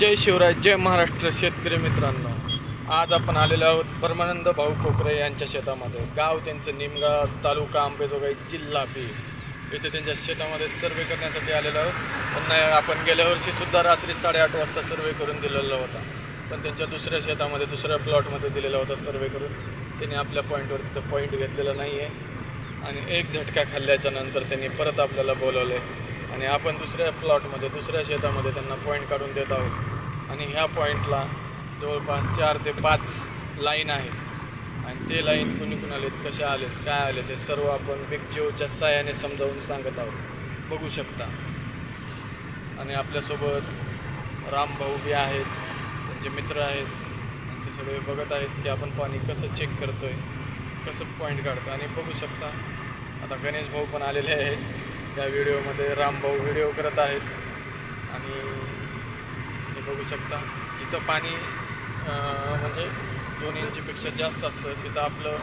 जय शिवराय जय महाराष्ट्र शेतकरी मित्रांनो. आज आपण आलेलो आहोत परमानंद भाऊ कोकरे यांच्या शेतामध्ये. गाव त्यांचं निमगाव तालुका आंबेजोगाई जिल्हा बीड इथे त्यांच्या शेतामध्ये सर्वे करण्यासाठी आलेलो आहोत. त्यांना आपण गेल्या वर्षीसुद्धा रात्री साडेआठ वाजता सर्वे करून दिलेला होता. पण त्यांच्या दुसऱ्या शेतामध्ये दुसऱ्या प्लॉटमध्ये दिलेला होता सर्वे करून. त्यांनी आपल्या पॉईंटवर तिथं पॉईंट घेतलेला नाही आहे आणि एक झटका खाल्ल्याच्या नंतर त्यांनी परत आपल्याला बोलवले. आणि आपण दुसऱ्या प्लॉटमध्ये दुसऱ्या शेतामध्ये त्यांना पॉईंट काढून देत आहोत. आणि ह्या पॉईंटला जवळपास चार ते पाच लाईन आहेत. आणि ते लाईन कुणी कुणी आलेत कशा आलेत काय आले ते सर्व आपण बिग जिओच्या साह्याने समजावून सांगत आहोत. बघू शकता. आणि आपल्यासोबत रामभाऊ बी आहेत त्यांचे मित्र आहेत ते सगळे बघत आहेत की आपण पाणी कसं चेक करतो आहे कसं पॉईंट काढतो आणि बघू शकता आता गणेश भाऊ पण आलेले आहेत. त्या व्हिडिओमध्ये रामभाऊ व्हिडिओ करत आहेत. आणि हे बघू शकता जिथं पाणी म्हणजे दोन इंचीपेक्षा जास्त असतं तिथं आपलं